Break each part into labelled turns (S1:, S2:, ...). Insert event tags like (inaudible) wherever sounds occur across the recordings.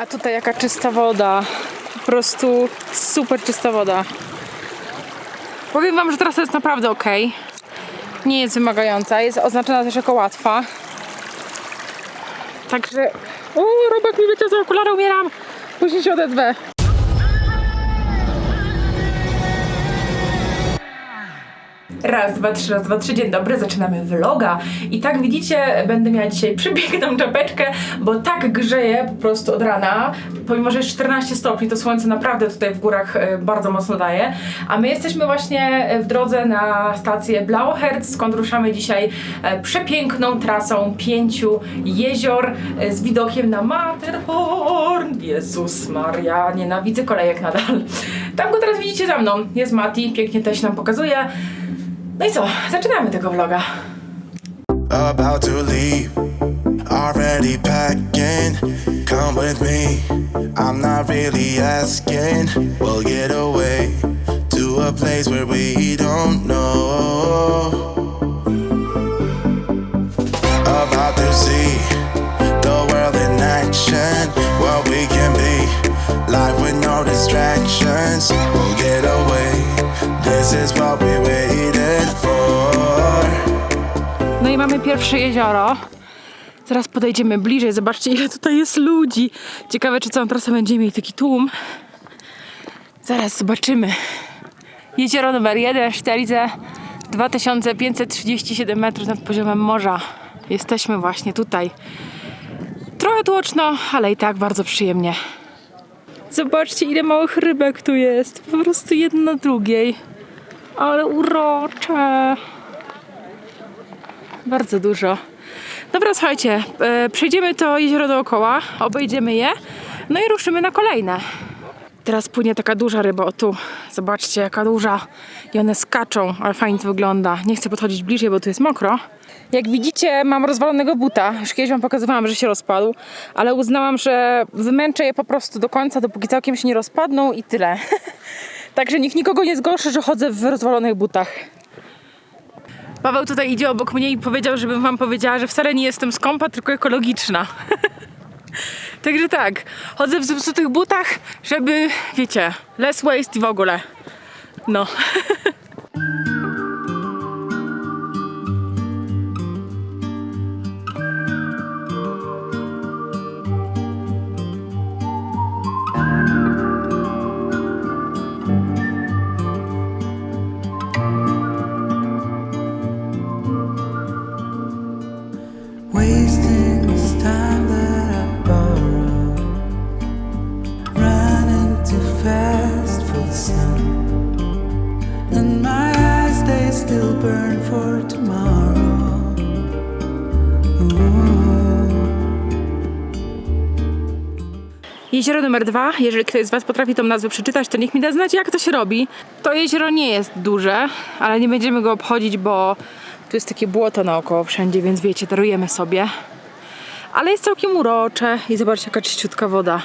S1: A tutaj jaka czysta woda. Po prostu super czysta woda. Powiem wam, że trasa jest naprawdę ok. Nie jest wymagająca, jest oznaczona też jako łatwa. Także... O, robak mi leciał za okulary, umieram! Później się odezwę. Raz, dwa, trzy, raz, dwa, trzy, dzień dobry, zaczynamy vloga. I tak widzicie, będę miała dzisiaj przepiękną czapeczkę, bo tak grzeje po prostu od rana. Pomimo, że jest 14 stopni, to słońce naprawdę tutaj w górach e, bardzo mocno daje. A my jesteśmy właśnie e, w drodze na stację Blauherz, skąd ruszamy dzisiaj e, przepiękną trasą pięciu jezior z widokiem na Matterhorn. Jezus Maria, nienawidzę kolejek nadal. Tam go teraz widzicie za mną. Jest Mati, pięknie też nam pokazuje. No i co? Zaczynamy tego vloga.
S2: about to leave. Already packing, come with me. I'm not really asking. We'll get away to a place where we don't know.
S1: Pierwsze jezioro. Zaraz podejdziemy bliżej. Zobaczcie, ile tutaj jest ludzi. Ciekawe, czy całą trasę będziemy mieli taki tłum. Zaraz zobaczymy. Jezioro numer 1, Sztelice, 2537 metrów nad poziomem morza. Jesteśmy właśnie tutaj. Trochę tłoczno, ale i tak bardzo przyjemnie. Zobaczcie, ile małych rybek tu jest. Po prostu jedna na drugiej. Ale urocze. Bardzo dużo. Dobra, słuchajcie, e, przejdziemy to jezioro dookoła, obejdziemy je, no i ruszymy na kolejne. Teraz płynie taka duża ryba, o tu. Zobaczcie, jaka duża. I one skaczą, ale fajnie to wygląda. Nie chcę podchodzić bliżej, bo tu jest mokro. Jak widzicie, mam rozwalonego buta. Już kiedyś wam pokazywałam, że się rozpadł, ale uznałam, że wymęczę je po prostu do końca, dopóki całkiem się nie rozpadną i tyle. (laughs) Także nikt nikogo nie zgorszy, że chodzę w rozwalonych butach. Paweł tutaj idzie obok mnie i powiedział, żebym wam powiedziała, że wcale nie jestem skąpa, tylko ekologiczna. (laughs) Także tak, chodzę w zepsutych butach, żeby, wiecie, less waste i w ogóle. No. Jezioro numer dwa, jeżeli ktoś z Was potrafi tą nazwę przeczytać, to niech mi da znać, jak to się robi. To jezioro nie jest duże, ale nie będziemy go obchodzić, bo tu jest takie błoto naokoło wszędzie, więc wiecie, darujemy sobie. Ale jest całkiem urocze i zobaczcie, jaka czyściutka woda.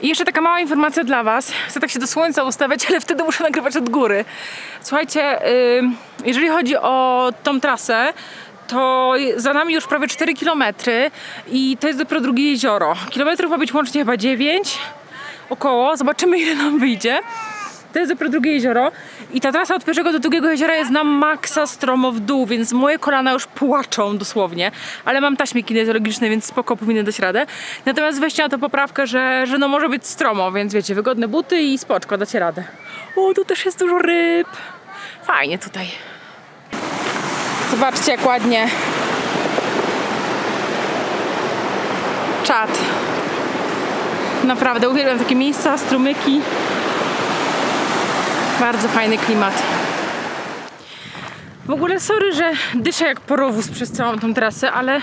S1: I jeszcze taka mała informacja dla Was. Chcę tak się do słońca ustawiać, ale wtedy muszę nagrywać od góry. Słuchajcie, jeżeli chodzi o tą trasę, to za nami już prawie 4 km i to jest dopiero drugie jezioro. Kilometrów ma być łącznie chyba 9 około. Zobaczymy (laughs) ile nam wyjdzie. To jest dopiero drugie jezioro i ta trasa od pierwszego do drugiego jeziora jest na maksa stromo w dół, więc moje kolana już płaczą dosłownie, ale mam taśmy kinezologiczne, więc spoko powinny dać radę. Natomiast weźcie na to poprawkę, że, że no może być stromo, więc wiecie, wygodne buty i spoczko, dacie radę. O, tu też jest dużo ryb. Fajnie tutaj. Zobaczcie jak ładnie. Czad. Naprawdę uwielbiam takie miejsca, strumyki. Bardzo fajny klimat. W ogóle sorry, że dyszę jak porowóz przez całą tą trasę, ale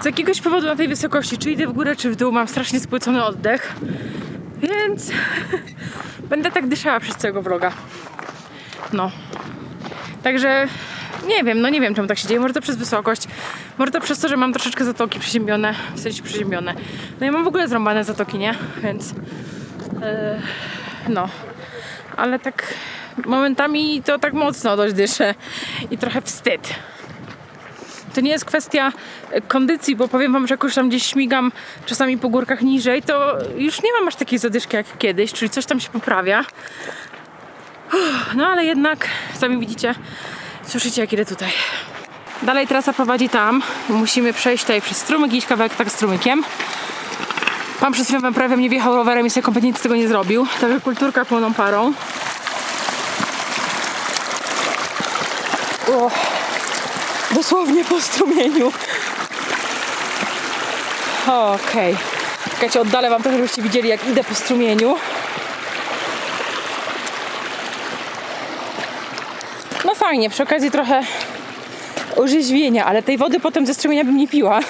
S1: z jakiegoś powodu na tej wysokości, czy idę w górę, czy w dół, mam strasznie spłycony oddech. Więc (laughs) będę tak dyszała przez całego vloga. No. Także nie wiem, no nie wiem czemu tak się dzieje. Może to przez wysokość, może to przez to, że mam troszeczkę zatoki przeziębione, w sensie przeziębione. No ja mam w ogóle zrąbane zatoki, nie? Więc e, no. Ale tak momentami to tak mocno dość dyszę i trochę wstyd. To nie jest kwestia e, kondycji, bo powiem wam, że jak już tam gdzieś śmigam czasami po górkach niżej, to już nie mam aż takiej zadyszki jak kiedyś, czyli coś tam się poprawia. No ale jednak, sami widzicie, słyszycie jak idę tutaj. Dalej trasa prowadzi tam. Musimy przejść tutaj przez strumyk, iść kawałek tak strumykiem. Pan przez chwilę prawie mnie wjechał rowerem i sobie kompletnie nic z tego nie zrobił. Także kulturka pełną parą. O, dosłownie po strumieniu. Okej. Czekajcie, oddalę wam trochę, żebyście widzieli jak idę po strumieniu. No fajnie, przy okazji trochę orzeźwienia, ale tej wody potem ze strumienia bym nie piła. (laughs)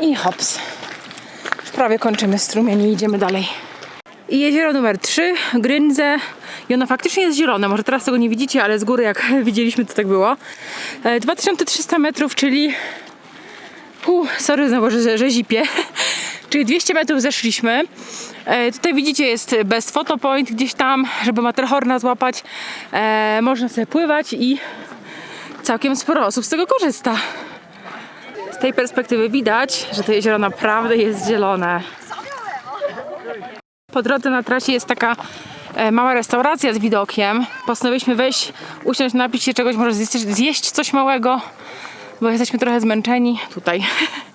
S1: I hops. Już prawie kończymy strumień i idziemy dalej. I jezioro numer 3, Grynze. I ono faktycznie jest zielone. Może teraz tego nie widzicie, ale z góry jak (laughs) widzieliśmy to tak było. E, 2300 metrów, czyli... Uh, sorry znowu, że, że zipie. Czyli 200 metrów zeszliśmy. E, tutaj widzicie jest best photo point gdzieś tam, żeby Matterhorna złapać. E, można sobie pływać i całkiem sporo osób z tego korzysta. Z tej perspektywy widać, że to jezioro naprawdę jest zielone. Po drodze na trasie jest taka e, mała restauracja z widokiem. Postanowiliśmy wejść, usiąść, napić się czegoś, może zjeść coś małego, bo jesteśmy trochę zmęczeni tutaj. (laughs)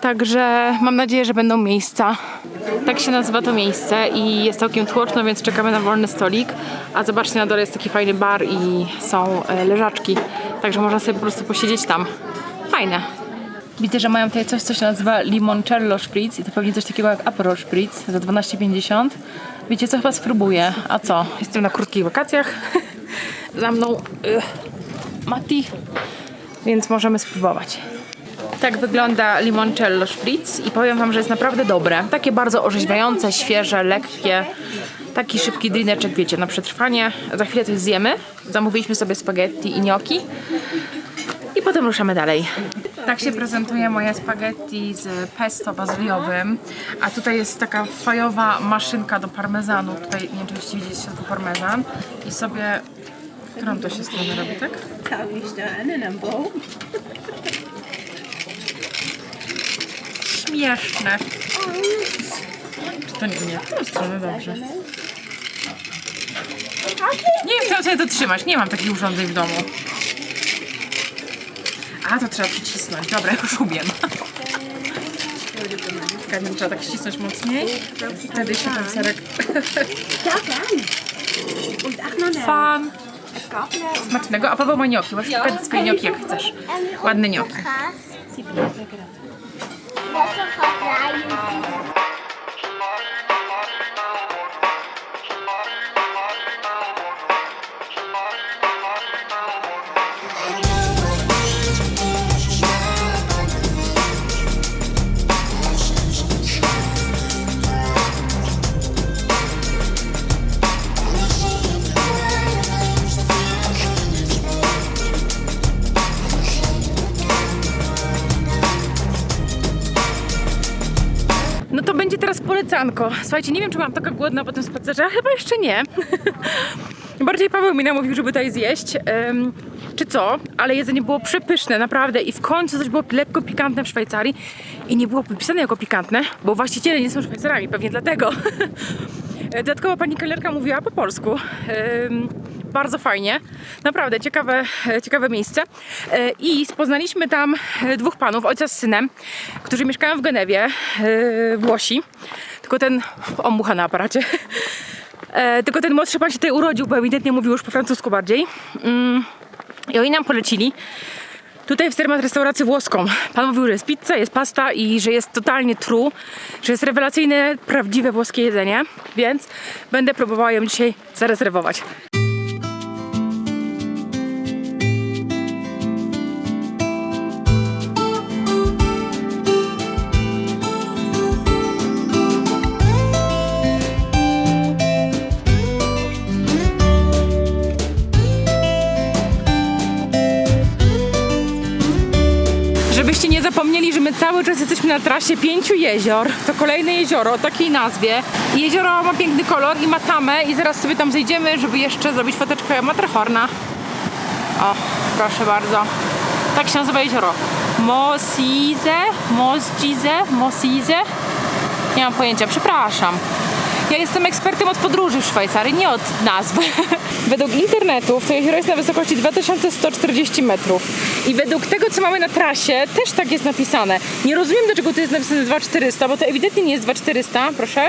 S1: Także mam nadzieję, że będą miejsca. Tak się nazywa to miejsce i jest całkiem tłoczno, więc czekamy na wolny stolik. A zobaczcie, na dole jest taki fajny bar i są e, leżaczki. Także można sobie po prostu posiedzieć tam. Fajne. Widzę, że mają tutaj coś, co się nazywa limoncello spritz i to pewnie coś takiego jak Aperol spritz za 12,50. Wiecie co, chyba spróbuję. A co? Jestem na krótkich wakacjach. (laughs) za mną y, Mati, więc możemy spróbować. Tak wygląda limoncello spritz i powiem wam, że jest naprawdę dobre. Takie bardzo orzeźwiające, świeże, lekkie. Taki szybki drineczek, wiecie, na przetrwanie. Za chwilę coś zjemy. Zamówiliśmy sobie spaghetti i gnocchi. I potem ruszamy dalej. Tak się prezentuje moje spaghetti z pesto bazyliowym. A tutaj jest taka fajowa maszynka do parmezanu. Tutaj nie wiem, czy środku parmezan. I sobie... Którą to się stronę robi, tak? Śmieszne. To nie, nie w tą stronę, dobrze. Nie wiem, chcę sobie to trzymać. Nie mam takich urządzeń w domu. A, to trzeba przycisnąć. Dobra, już umiem. Czekaj, trzeba tak ścisnąć mocniej. Wtedy się ten serek... Fan. Smacznego. A Paweł ma gnocchi. Możesz pokazać swoje gnocchi, jak chcesz. Ładne gnocchi. No Słuchajcie, nie wiem, czy byłam taka głodna po tym spacerze, a chyba jeszcze nie. (laughs) Bardziej Paweł mi namówił, żeby tutaj zjeść. Em, czy co? Ale jedzenie było przepyszne, naprawdę. I w końcu coś było lekko pikantne w Szwajcarii. I nie było podpisane jako pikantne, bo właściciele nie są Szwajcarami, pewnie dlatego. (laughs) Dodatkowo pani kelnerka mówiła po polsku. Em, bardzo fajnie. Naprawdę ciekawe, ciekawe miejsce. E, I poznaliśmy tam e, dwóch panów, ojca z synem, którzy mieszkają w Genewie, e, Włosi. Tylko ten, o mucha na aparacie. Tylko ten młodszy pan się tutaj urodził, bo ewidentnie mówił już po francusku bardziej. Mm, I oni nam polecili tutaj w Cermat restaurację włoską. Pan mówił, że jest pizza, jest pasta i że jest totalnie true, że jest rewelacyjne, prawdziwe włoskie jedzenie, więc będę próbowała ją dzisiaj zarezerwować. My cały czas jesteśmy na trasie pięciu jezior. To kolejne jezioro o takiej nazwie. Jezioro ma piękny kolor i ma tamę i zaraz sobie tam zejdziemy, żeby jeszcze zrobić foteczkę Matterhorna. O, proszę bardzo. Tak się nazywa jezioro. Mosize? Mosjize? Mosize? Nie mam pojęcia, przepraszam. Ja jestem ekspertem od podróży w Szwajcarii, nie od nazwy. (laughs) Według internetów to jezioro jest na wysokości 2140 metrów. I według tego, co mamy na trasie, też tak jest napisane. Nie rozumiem, dlaczego to jest napisane 2400, bo to ewidentnie nie jest 2400, proszę.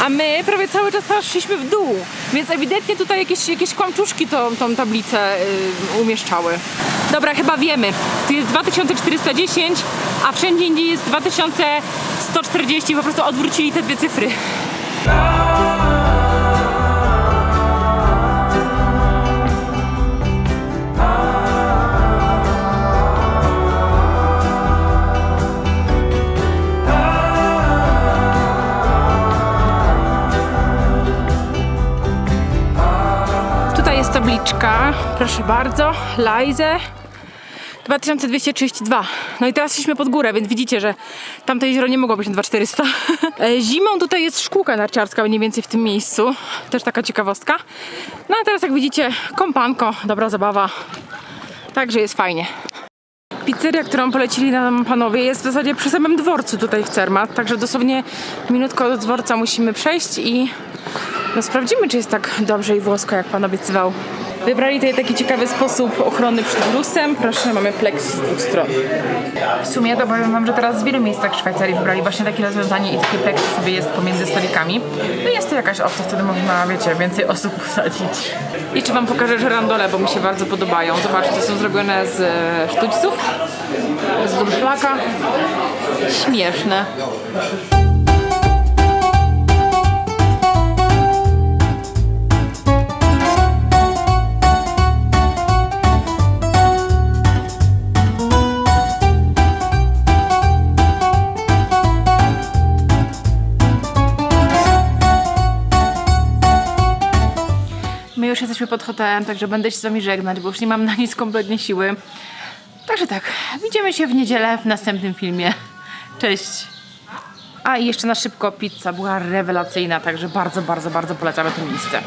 S1: A my prawie cały czas szliśmy w dół, więc ewidentnie tutaj jakieś, jakieś kłamczuszki tą, tą tablicę y, umieszczały. Dobra, chyba wiemy. Tu jest 2410, a wszędzie indziej jest 2140. Po prostu odwrócili te dwie cyfry. Proszę bardzo, Lajze 2232. No i teraz szliśmy pod górę, więc widzicie, że tamte jezioro nie mogło być na 2400. (laughs) E, Zimą tutaj jest szkółka narciarska mniej więcej w tym miejscu. Też taka ciekawostka. No a teraz jak widzicie, kompanko, dobra zabawa. Także jest fajnie. Pizzeria, którą polecili nam panowie, jest w zasadzie przy samym dworcu tutaj w Cermat, także dosłownie minutkę od dworca musimy przejść i no sprawdzimy, czy jest tak dobrze i włosko, jak pan obiecywał. Wybrali tutaj taki ciekawy sposób ochrony przed wirusem. Proszę, mamy pleks z dwóch stron. W sumie to powiem wam, że teraz w wielu miejscach w Szwajcarii wybrali właśnie takie rozwiązanie i takie pleksy sobie jest pomiędzy stolikami. No jest to jakaś opcja, wtedy można, wiecie, więcej osób posadzić. Jeszcze wam pokażę żerandole, bo mi się bardzo podobają. Zobaczcie, są zrobione z e, sztućców, z durszlaka. Śmieszne. Jesteśmy pod hotelem, także będę się z wami żegnać, bo już nie mam na nic kompletnie siły. Także tak, widzimy się w niedzielę w następnym filmie. Cześć! A i jeszcze na szybko pizza była rewelacyjna, także bardzo, bardzo, bardzo polecamy to miejsce.